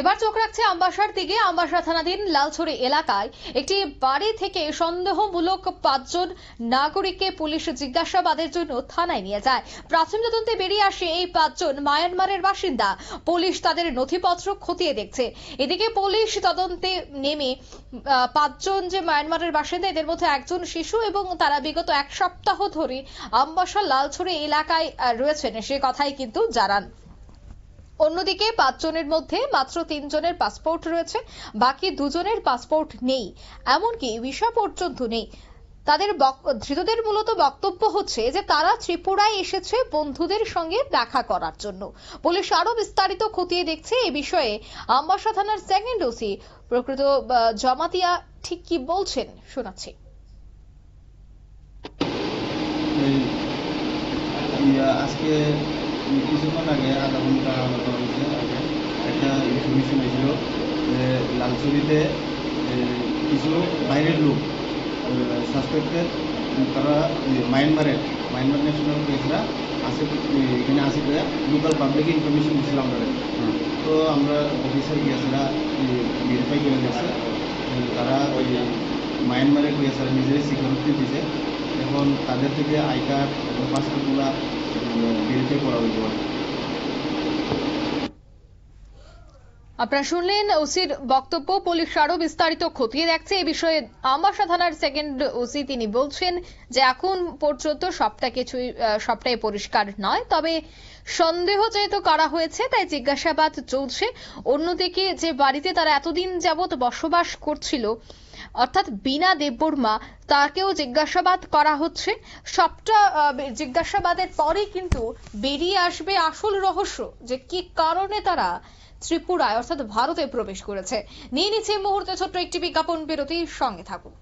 এবার চোখ রাখছে আমবাসার দিকে। আমবাসা থানাধীন লালছড়ি এলাকায় একটি বাড়ি থেকে সন্দেহমূলক পাঁচজন নাগরিককে পুলিশ জিজ্ঞাসাবাদের জন্য থানায় নিয়ে যায়। প্রাথমিক তদন্তে বেরিয়ে আসে এই পাঁচজন মায়ানমারের বাসিন্দা। পুলিশ তাদের নথিপত্র খতিয়ে দেখছে। এদিকে পুলিশ তদন্তে নেমে পাঁচজন যে মায়ানমারের বাসিন্দা, এদের মধ্যে একজন শিশু এবং তারা বিগত এক সপ্তাহ ধরে আমবাসা লালছড়ি এলাকায় রয়েছেন। সে কথাই কিন্তু জানান। অন্যদিকে পাঁচজনের মধ্যে মাত্র তিনজনের পাসপোর্ট রয়েছে, বাকি দুজনের পাসপোর্ট নেই। এমনকি ভিসা পর্যন্ত নেই। তাদের ধৃতদের মূলত বক্তব্য হচ্ছে যে তারা ত্রিপুরায় এসেছে বন্ধুদের সঙ্গে দেখা করার জন্য। পুলিশ আরও বিস্তারিত খতিয়ে দেখছে এ বিষয়ে। আমবাসা থানার সেকেন্ড ওসি প্রকৃত জমাতিয়া ঠিক কি বলছেন শোনাচ্ছি। আজকে কিছুক্ষণ আগে আধা ঘণ্টা মতো আগে একটা ইনফরমেশন হয়েছিল যে লালচুরিতে কিছু বাইরের লোক সাসপেক্টেড তারা মায়ানমারের মায়ানমার ন্যাশনাল আছে এ, এখানে আছে লোকাল পাবলিক ইনফরমেশন দিয়েছিল আমরা তো আমরা অফিসার গিয়েছিলা ভেরিফাই করে গেছে তারা ওই মায়ানমারের গিয়েছে নিজেরাই সিকিউরিটি দিছে। এখন তাদের থেকে আই কার্ড পাসপোর্টগুলো ভেরিফাই করা হইতে পারে আপনারা শুনলেন ওসির বক্তব্য, পুলিশ আরও বিস্তারিত খতিয়ে দেখছে। এই বিষয়ে আমবাসা থানার সেকেন্ড ওসি তিনি বলছেন যে, এখন পর্যন্ত সবটা কিছুই সবটাই পরিষ্কার নয়। তবে সন্দেহ যেহেতু করা হয়েছে, তাই জিজ্ঞাসাবাদ চলছে। অন্যদিকে যে বাড়িতে তারা এতদিন যাবৎ বসবাস করছিল অর্থাৎ বিনা দেববর্মা, তাকেও জিজ্ঞাসাবাদ করা হচ্ছে। সবটা জিজ্ঞাসাবাদের পরেই কিন্তু বেরিয়ে আসবে আসল রহস্য যে কি কারণে তারা ত্রিপুরায়, অর্থাৎ ভারতে প্রবেশ করেছে। নিয়ে নিচ্ছে মুহূর্তে ছোট্ট একটি বিজ্ঞাপন, বিরতির সঙ্গে থাকুন।